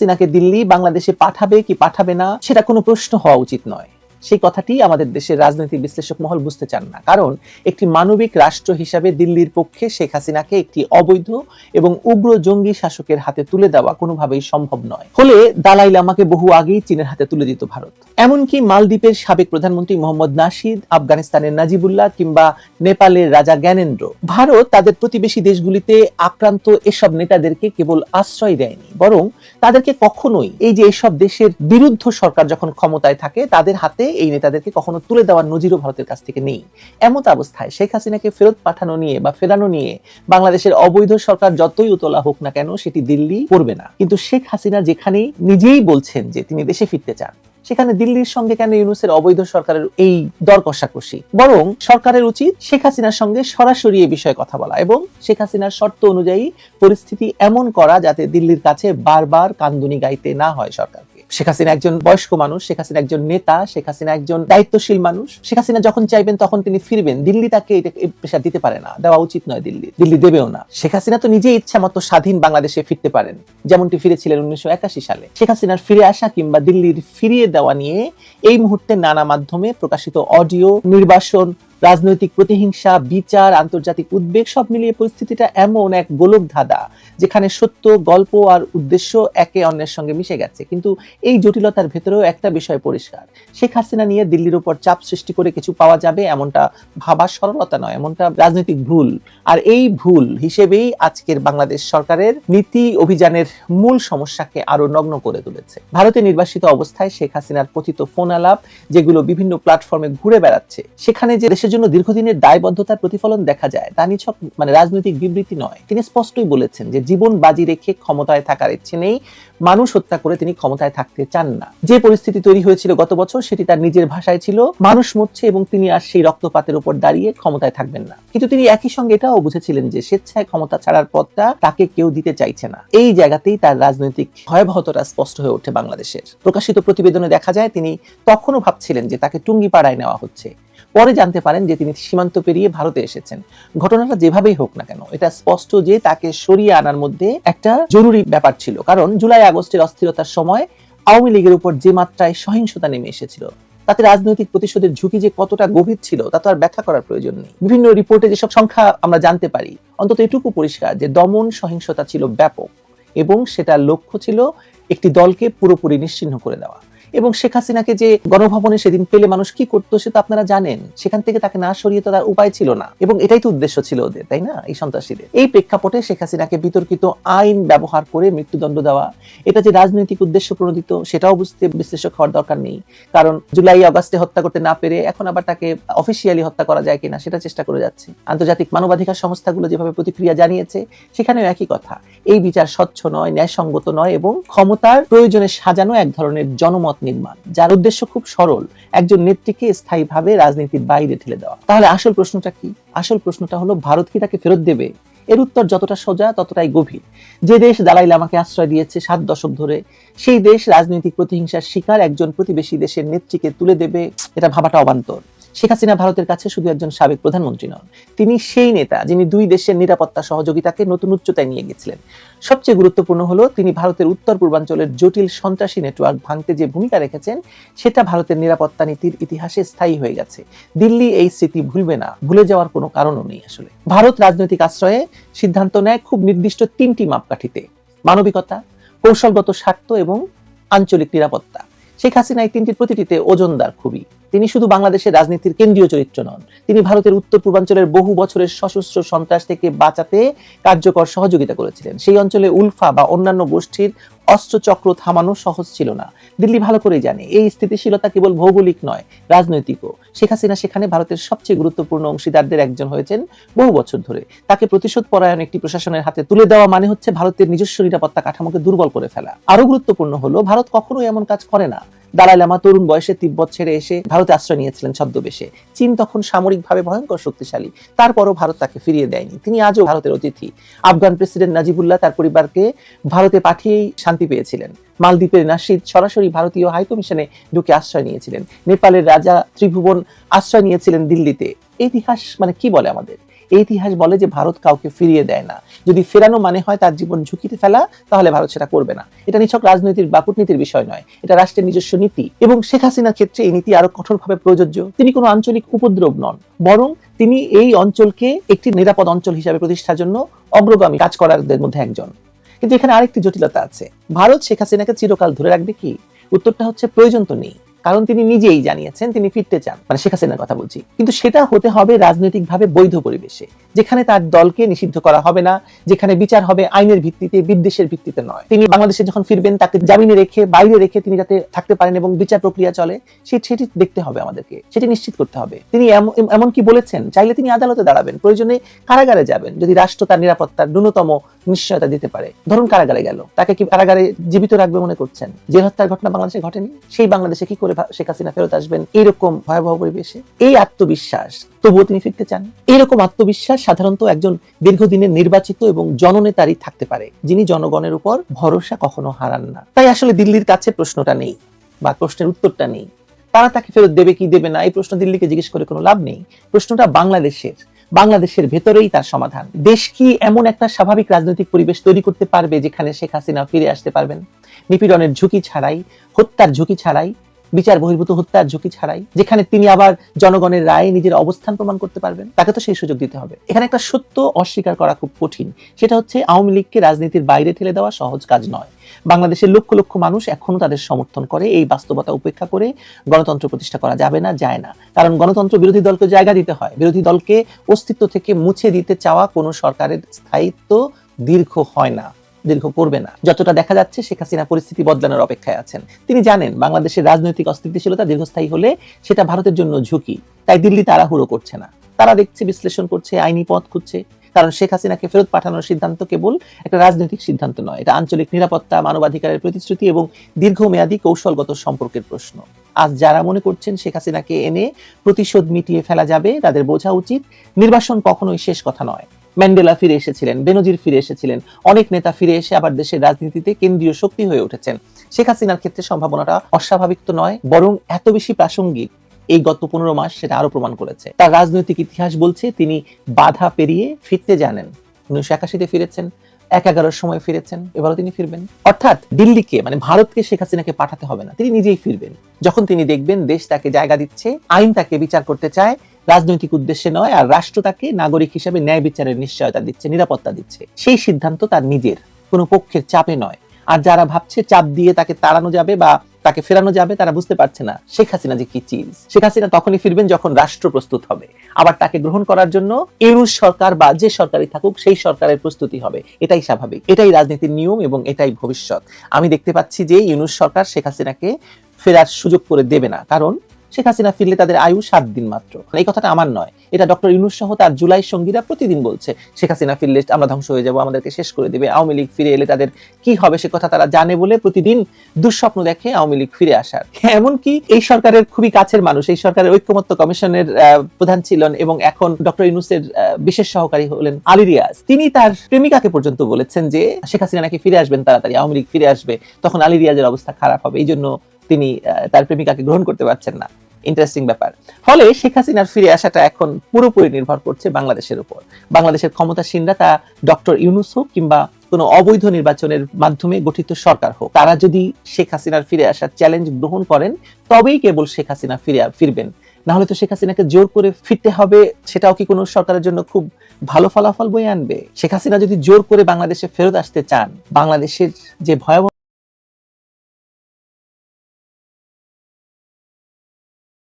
হাসিনাকে দিল্লি বাংলাদেশে পাঠাবে কি পাঠাবে না সেটা কোনো প্রশ্ন হওয়া উচিত নয়। সেই কথাটি আমাদের দেশের রাজনৈতিক বিশ্লেষক মহল বুঝতে চান না। কারণ একটি মানবিক রাষ্ট্র হিসাবে দিল্লির পক্ষে শেখ হাসিনাকে একটি অবৈধ এবং উগ্র জঙ্গি শাসকের হাতে তুলে দেওয়া কোনোভাবেই সম্ভব নয়। ফলে দালাই লামাকে বহু আগেই চীনের হাতে তুলে দিত ভারত। এমনকি মালদ্বীপের সাবেক প্রধানমন্ত্রী মোহাম্মদ নাশিদ আফগানিস্তানের নাজিবুল্লাহ কিংবা নেপালের রাজা জ্ঞানেন্দ্র, ভারত তাদের প্রতিবেশী দেশগুলিতে আক্রান্ত এসব নেতাদেরকে কেবল আশ্রয় দেয়নি, বরং তাদেরকে কখনোই এই যে এসব দেশের বিরুদ্ধ সরকার যখন ক্ষমতায় থাকে, তাদের হাতে এই নেতাদেরকে কখনো তুলে দেওয়ার নজিরও ভারতের কাছ থেকে নেই। এমত অবস্থায় শেখ হাসিনাকে ফেরত পাঠানো নিয়ে বা ফেরানো নিয়ে বাংলাদেশের অবৈধ সরকার যতই উতলা হোক না কেন সেটি দিল্লি করবে না। কিন্তু শেখ হাসিনা যেখানেই নিজেই বলছেন যে তিনি দেশে ফিরতে চান, সেখানে দিল্লির সঙ্গে কেন ইউনুসের অবৈধ সরকারের এই দর কষাকষি? বরং সরকারের উচিত শেখ হাসিনার সঙ্গে সরাসরি এ বিষয়ে কথা বলা এবং শেখ হাসিনার শর্ত অনুযায়ী পরিস্থিতি এমন করা যাতে দিল্লির কাছে বারবার কান্দুনি গাইতে না হয় সরকারকে শেখ হাসিনা একজন বয়স্ক মানুষ, শেখ হাসিনা একজন নেতা, শেখ হাসিনা একজন দায়িত্বশীল মানুষ। শেখ হাসিনা যখন চাইবেন তখন তিনি ফিরবেন। দিল্লি তাকে এটা প্রেশার দিতে পারে না। দেওয়া উচিত নয় দিল্লি। দিল্লি দেবেও না। শেখ হাসিনা তো নিজেই ইচ্ছা মতো স্বাধীন বাংলাদেশে ফিরতে পারেন। যেমনটি ফিরেছিলেন উনিশশো একাশি সালে। শেখ হাসিনার ফিরে আসা কিংবা দিল্লির ফিরিয়ে দেওয়া নিয়ে এই মুহূর্তে নানা মাধ্যমে প্রকাশিত অডিও, নির্বাসন রাজনৈতিক প্রতিহিংসা, বিচার, আন্তর্জাতিক উদ্বেগ, সব মিলিয়ে পরিস্থিতিটা এমন এক গোলক ধাঁধা যেখানে সত্য, গল্প আর উদ্দেশ্য একে অন্যের সঙ্গে মিশে গেছে। কিন্তু এই জটিলতার ভেতরেও একটা বিষয় পরিষ্কার। শেখ হাসিনা নিয়ে দিল্লির উপর চাপ সৃষ্টি করে কিছু পাওয়া যাবে এমনটা ভাবা সরলতা নয়, এমনটা রাজনৈতিক ভুল। আর এই ভুল হিসেবেই আজকের বাংলাদেশ সরকারের নীতি অভিযানের মূল সমস্যাকে আরও নগ্ন করে তুলেছে। ভারতে নির্বাসিত অবস্থায় শেখ হাসিনার কথিত ফোন আলাপ, যেগুলো বিভিন্ন প্ল্যাটফর্মে ঘুরে বেড়াচ্ছে, সেখানে যে দেশের জন্য দীর্ঘদিনের দায়বদ্ধতার প্রতিফলন দেখা যায়, তা নিছক মানে রাজনৈতিক বিবৃতি নয়। তিনি স্পষ্টই বলেছেন যে জীবন বাজি রেখে ক্ষমতায় থাকার ইচ্ছে নেই, মানুষ হত্যা করে তিনি ক্ষমতায় থাকতে চান না। যে পরিস্থিতি তৈরি হয়েছিল গত বছর, সেটি তার নিজের ভাষায় ছিল, মানুষ মরছে এবং তিনি আর সেই রক্তপাতের উপর দাঁড়িয়ে ক্ষমতায় থাকবেন না। কিন্তু তিনি একই সঙ্গে এটাও বুঝেছিলেন যে স্বেচ্ছায় ক্ষমতা ছাড়ার পথটা তাকে কেউ দিতে চাইছে না। এই জায়গাতেই তার রাজনৈতিক ভয়াবহতাটা স্পষ্ট হয়ে ওঠে বাংলাদেশের। প্রকাশিত প্রতিবেদনে দেখা যায়, তিনি তখনও ভাবছিলেন যে তাকে টুঙ্গিপাড়ায় নেওয়া হচ্ছে। পরে জানতে পারেন যে তিনি সীমান্ত পেরিয়ে ভারতে এসেছেন। ঘটনাটা যেভাবেই হোক না কেন, এটা স্পষ্ট যে তাকে সরিয়ে আনার মধ্যে একটা জরুরি ব্যাপার ছিল। কারণ জুলাই আগস্টের অস্থিরতার সময় আওয়ামী লীগের উপর যে মাত্রায় সহিংসতা নেমে এসেছিল, তাতে রাজনৈতিক প্রতিশোধের ঝুঁকি যে কতটা গভীর ছিল, তা তো আর ব্যাখ্যা করার প্রয়োজন নেই। বিভিন্ন রিপোর্টে যেসব সংখ্যা আমরা জানতে পারি, অন্তত এটুকু পরিষ্কার যে দমন সহিংসতা ছিল ব্যাপক এবং সেটার লক্ষ্য ছিল একটি দলকে পুরোপুরি নিশ্চিহ্ন করে দেওয়া। এবং শেখ হাসিনাকে যে গণভবনে সেদিন পেলে মানুষ কি করতো সে তো আপনারা জানেন। সেখান থেকে তাকে না সরিয়ে তো তার উপায় ছিল না। এবং এটাই তো উদ্দেশ্য ছিল ওদের, তাই না? এই সন্ত্রাসীদের। এই প্রেক্ষাপটে শেখ হাসিনাকে বিতর্কিত আইন ব্যবহার করে মৃত্যুদণ্ড দেওয়া, এটা যে রাজনৈতিক উদ্দেশ্য প্রণোদিত, সেটাও বুঝতে বিশ্লেষক হওয়ার দরকার নেই। কারণ জুলাই আগস্টে হত্যা করতে না পেরে এখন আবার তাকে অফিসিয়ালি হত্যা করা যায় কিনা সেটা চেষ্টা করে যাচ্ছে। আন্তর্জাতিক মানবাধিকার সংস্থাগুলো যেভাবে প্রতিক্রিয়া জানিয়েছে, সেখানেও একই কথা। এই বিচার স্বচ্ছ নয়, ন্যায়সঙ্গত নয় এবং ক্ষমতার প্রয়োজনে সাজানো এক ধরনের জনমত নির্মাণ, যার উদ্দেশ্য খুব সরল, একজন নেত্রীকে স্থায়ীভাবে রাজনীতির বাইরে ঠেলে দেওয়া। তাহলে আসল প্রশ্নটা কি? আসল প্রশ্নটা হলো, ভারত কি তাকে ফেরত দেবে? এর উত্তর যতটা সোজা, ততটাই গভীর। যে দেশ দালাই লামাকে আশ্রয় দিয়েছে সাত দশক ধরে, সেই দেশ রাজনৈতিক প্রতিহিংসার শিকার একজন প্রতিবেশী দেশের নেত্রীকে তুলে দেবে, এটা ভাবাটা অবান্তর। শেখ হাসিনা ভারতের কাছে শুধু একজন সাবেক প্রধানমন্ত্রী নন, তিনি সেই নেতা যিনি দুই দেশের নিরাপত্তা সহযোগিতাকে নতুন উচ্চতায় নিয়ে গেছিলেন। সবচেয়ে গুরুত্বপূর্ণ হলো তিনি ভারতের উত্তর পূর্বাঞ্চলের জটিল সন্ত্রাসী নেটওয়ার্ক ভাঙতে যে ভূমিকা রেখেছেন, সেটা ভারতের নিরাপত্তা নীতির ইতিহাসে স্থায়ী হয়ে গেছে। দিল্লি এই স্মৃতি ভুলবে না, ভুলে যাওয়ার কোনো কারণও নেই আসলে। ভারত রাজনৈতিক আশ্রয়ে সিদ্ধান্ত নেয় খুব নির্দিষ্ট তিনটি মাপকাঠিতে, মানবিকতা, কৌশলগত স্বার্থ এবং আঞ্চলিক নিরাপত্তা। শেখ হাসিনা এই তিনটির প্রতিটিতে ওজনদার খুবই। তিনি শুধু বাংলাদেশের রাজনীতির কেন্দ্রীয় চরিত্র নন, তিনি ভারতের উত্তর পূর্বাঞ্চলের বহু বছরের সশস্ত্র সন্ত্রাস থেকে বাঁচাতে কার্যকর সহযোগিতা করেছিলেন। সেই অঞ্চলে উলফা বা অন্যান্য গোষ্ঠীর অস্ত্রচক্র থামানো সহজ ছিল না। দিল্লি ভালো করেই জানে, এই স্থিতিশীলতা কেবল ভৌগোলিক নয়, রাজনৈতিকও। শেখ হাসিনা সেখানে ভারতের সবচেয়ে গুরুত্বপূর্ণ অংশীদারদের একজন হয়েছেন বহু বছর ধরে। তাকে প্রতিশোধ পরায়ণ একটি প্রশাসনের হাতে তুলে দেওয়া মানে হচ্ছে ভারতের নিজস্ব নিরাপত্তা কাঠামোকে দুর্বল করে ফেলা। আরও গুরুত্বপূর্ণ হলো, ভারত কখনোই এমন কাজ করে না। দালাই লামা তরুণ বয়সে তিব্বত ছেড়ে এসে ভারতে আশ্রয় নিয়েছিলেন ছদ্মবেশে। চীন তখন সামরিকভাবে ভয়ঙ্কর শক্তিশালী। তারপরও ভারত তাকে ফিরিয়ে দেয়নি। তিনি আজও ভারতের অতিথি। আফগান প্রেসিডেন্ট নাজিবুল্লাহ তার পরিবারকে ভারতে পাঠিয়েই শান্তি পেয়েছিলেন। মালদ্বীপের নাসিদ সরাসরি ভারতীয় হাইকমিশনে ঢুকে আশ্রয় নিয়েছিলেন। নেপালের রাজা ত্রিভুবন আশ্রয় নিয়েছিলেন দিল্লিতে। ইতিহাস মানে কি বলে আমাদের? এই ইতিহাস বলে যে ভারত কাউকে ফিরিয়ে দেয় না। যদি ফেরানো মানে হয় তার জীবন ঝুঁকিতে ফেলা, তাহলে ভারত সেটা করবে না। এটা নিছক রাজনীতির বা কূটনীতির বিষয় নয়। এটা রাষ্ট্রের নিজস্ব নীতি। এবং শেখ হাসিনার ক্ষেত্রে এই নীতি আরও কঠোরভাবে প্রযোজ্য। তিনি কোনো আঞ্চলিক উপদ্রব নন। বরং তিনি এই অঞ্চলকে একটি নিরাপদ অঞ্চল হিসাবে প্রতিষ্ঠার জন্য অগ্রগামী কাজ করারদের মধ্যে একজন। কিন্তু এখানে আরেকটি জটিলতা আছে। ভারত শেখ হাসিনাকে চিরকাল ধরে রাখবে কি? উত্তরটা হচ্ছে প্রয়োজন তো নেই। কারণ তিনি নিজেই জানিয়েছেন, তিনি ফিরতে চান মানে শেখ হাসিনার কথা বলছি। কিন্তু সেটা হতে হবে রাজনৈতিকভাবে বৈধ পরিবেশে, যেখানে তার দলকে নিষিদ্ধ করা হবে না, যেখানে বিচার হবে আইনের ভিত্তিতে, বিদ্বেষের ভিত্তিতে নয়। তিনি বাংলাদেশে যখন ফিরবেন, তাকে জামিনে রেখে, বাইরে রেখে তিনি যাতে থাকতে পারেন এবং বিচার প্রক্রিয়া চলে সেটি দেখতে হবে আমাদেরকে, সেটি নিশ্চিত করতে হবে। তিনি এম- এমন কি বলেছেন, চাইলে তিনি আদালতে দাঁড়াবেন, প্রয়োজনে কারাগারে যাবেন। যদি রাষ্ট্র তার নিরাপত্তার ন্যূনতম নিশ্চয়তা দিতে পারে। ধরুন কারাগারে গেল। তাকে কি কারাগারে জীবিত রাখবে মনে করছেন? যে হত্যার ঘটনা বাংলাদেশে ঘটেনি, সেই বাংলাদেশে কি করে শেখ হাসিনা ফেরত আসবেন? এইরকম ভয়াবহ পরিবেশে। এই আত্মবিশ্বাস, তবুও তিনি ফিরতে চান? এরকম আত্মবিশ্বাস সাধারণত একজন দীর্ঘদিনের নির্বাচিত এবং জননেতারই থাকতে পারে, যিনি জনগণের উপর ভরসা কখনো হারান না। তাই আসলে দিল্লির কাছে প্রশ্নটা নেই, বা প্রশ্নের উত্তরটা নেই। তারা তাকে ফেরত দেবে কি দেবে না, এই প্রশ্ন দিল্লিকে জিজ্ঞেস করে কোনো লাভ নেই। প্রশ্নটা বাংলাদেশের। বাংলাদেশের ভেতরেই তার সমাধান। দেশ কি এমন একটা স্বাভাবিক রাজনৈতিক পরিবেশ তৈরি করতে পারবে যেখানে শেখ হাসিনা ফিরে আসতে পারবেন? নিপীড়নের ঝুঁকি ছাড়াই, হত্যার ঝুঁকি ছাড়াই বিচার বহির্ভূত হত্যার ঝুঁকি ছাড়াই, যেখানে তিনি আবার জনগণের রায়ে নিজের অবস্থান প্রমাণ করতে পারবেন, তাকে তো সেই সুযোগ দিতে হবে। এখানে একটা সত্য অস্বীকার করা খুব কঠিন। সেটা হচ্ছে আওয়ামী লীগকে রাজনীতির বাইরে ঠেলে দেওয়া সহজ কাজ নয়। বাংলাদেশের লক্ষ লক্ষ মানুষ এখনও তাদের সমর্থন করে, এই বাস্তবতা উপেক্ষা করে গণতন্ত্র প্রতিষ্ঠা করা যাবে না, যায় না। কারণ গণতন্ত্র বিরোধী দলকে জায়গা দিতে হয়। বিরোধী দলকে অস্তিত্ব থেকে মুছে দিতে চাওয়া কোনো সরকারের স্থায়িত্ব দীর্ঘ হয় না। দীর্ঘ করবে না। যতটা দেখা যাচ্ছে, শেখ হাসিনা পরিস্থিতি বদলানোর অপেক্ষায় আছেন। তিনি জানেন, বাংলাদেশের রাজনৈতিক অস্থিতিশীলতা দীর্ঘস্থায়ী হলে সেটা ভারতের জন্য ঝুঁকি। তাই দিল্লি তাড়াহুড়ো করছে না। তারা দেখছে, বিশ্লেষণ করছে, আইনি পথ খুঁজছে। কারণ শেখ হাসিনাকে ফেরত পাঠানোর সিদ্ধান্ত কেবল একটা রাজনৈতিক সিদ্ধান্ত নয়, এটা আঞ্চলিক নিরাপত্তা, মানবাধিকারের প্রতিশ্রুতি এবং দীর্ঘমেয়াদী কৌশলগত সম্পর্কের প্রশ্ন। আজ যারা মনে করছেন শেখ হাসিনাকে এনে প্রতিশোধ মিটিয়ে ফেলা যাবে, তাদের বোঝা উচিত, নির্বাসন কখনোই শেষ কথা নয়। ম্যান্ডেলা ফিরে এসেছিলেন, বেনজির ফিরে এসেছিলেন। অনেক নেতা ফিরে এসে আবার দেশের রাজনীতিতে কেন্দ্রীয় শক্তি হয়ে উঠেছেন। শেখ হাসিনার ক্ষেত্রে সম্ভাবনাটা অস্বাভাবিক তো নয়, বরং এত বেশি প্রাসঙ্গিক এই গত পনেরো মাস সেটা আরও প্রমাণ করেছে। তার রাজনৈতিক ইতিহাস বলছে, তিনি বাধা পেরিয়ে ফিরতে জানেন। উনিশশো একাশিতে ফিরেছেন, এক এগারোর সময় ফিরেছেন, এবারও তিনি ফিরবেন। অর্থাৎ দিল্লিকে মানে ভারতকে শেখ হাসিনাকে পাঠাতে হবে না, তিনি নিজেই ফিরবেন। যখন তিনি দেখবেন দেশ তাকে জায়গা দিচ্ছে, আইন তাকে বিচার করতে চায় রাজনৈতিক উদ্দেশ্যে নয়, আর রাষ্ট্র তাকে নাগরিক হিসেবে ন্যায় বিচারের নিশ্চয়তা দিচ্ছে, নিরাপত্তা দিচ্ছে। সেই সিদ্ধান্ত তার নিজের, কোনো পক্ষের চাপে নয়। আর যারা ভাবছে চাপ দিয়ে তাকে তাড়ানো যাবে বা তাকে ফেরানো যাবে, তারা বুঝতে পারছে না শেখ হাসিনা যে কি চিজ। শেখ হাসিনা তখনই ফিরবেন যখন রাষ্ট্র প্রস্তুত হবে। আবার তাকে গ্রহণ করার জন্য ইউনুস সরকার বা যে সরকারই থাকুক, সেই সরকারের প্রস্তুতি হবে। এটাই স্বাভাবিক। এটাই রাজনীতির নিয়ম এবং এটাই ভবিষ্যৎ। আমি দেখতে পাচ্ছি যে ইউনুস সরকার শেখ হাসিনাকে ফেরার সুযোগ করে দেবে না। কারণ শেখ হাসিনা ফিরলে তাদের আয়ু সাত দিন মাত্র। এই কথাটা আমার নয়। এটা ডক্টর ইউনুস সহ তার জুলাই সঙ্গীরা প্রতিদিন বলছে, শেখ হাসিনা ফিরলে আমরা ধ্বংস হয়ে যাব, আমাদেরকে শেষ করে দেবে। আওয়ামী লীগ ফিরে এলে তাদের কি হবে সে কথা তারা জানে বলে প্রতিদিন দুঃস্বপ্ন দেখে আওয়ামী লীগ ফিরে আসার। এমনকি এই সরকারের খুবই কাছের মানুষ, এই সরকারের ঐক্যমত্য কমিশনের প্রধান ছিলেন এবং এখন ডক্টর ইউনুসের বিশেষ সহকারী হলেন আলী রিয়াজ। তিনি তার প্রেমিকাকে পর্যন্ত বলেছেন যে, শেখ হাসিনা নাকি ফিরে আসবেন তাড়াতাড়ি, আওয়ামী লীগ ফিরে আসবে, তখন আলী রিয়াজের অবস্থা খারাপ হবে। এই জন্য তিনি তার প্রেমিকাকে গ্রহণ করতে পারছেন না। ইন্টারেস্টিং ব্যাপার। ফলে শেখ হাসিনার ফিরে আসাটা এখন পুরোপুরি নির্ভর করছে বাংলাদেশের উপর। বাংলাদেশের ক্ষমতাসীনরা তা ডক্টর ইউনুস হোক কিংবা কোনো অবৈধ নির্বাচনের মাধ্যমে গঠিত সরকার হোক, তারা যদি শেখ হাসিনার ফিরে আসার চ্যালেঞ্জ গ্রহণ করেন, তবেই কেবল শেখ হাসিনা ফিরে ফিরবেন। না হলে তো শেখ হাসিনাকে জোর করে ফিরতে হবে, সেটাও কি কোনো সরকারের জন্য খুব ভালো ফলাফল বয়ে আনবে? শেখ হাসিনা যদি জোর করে বাংলাদেশে ফেরত আসতে চান, বাংলাদেশের যে ভয়াবহ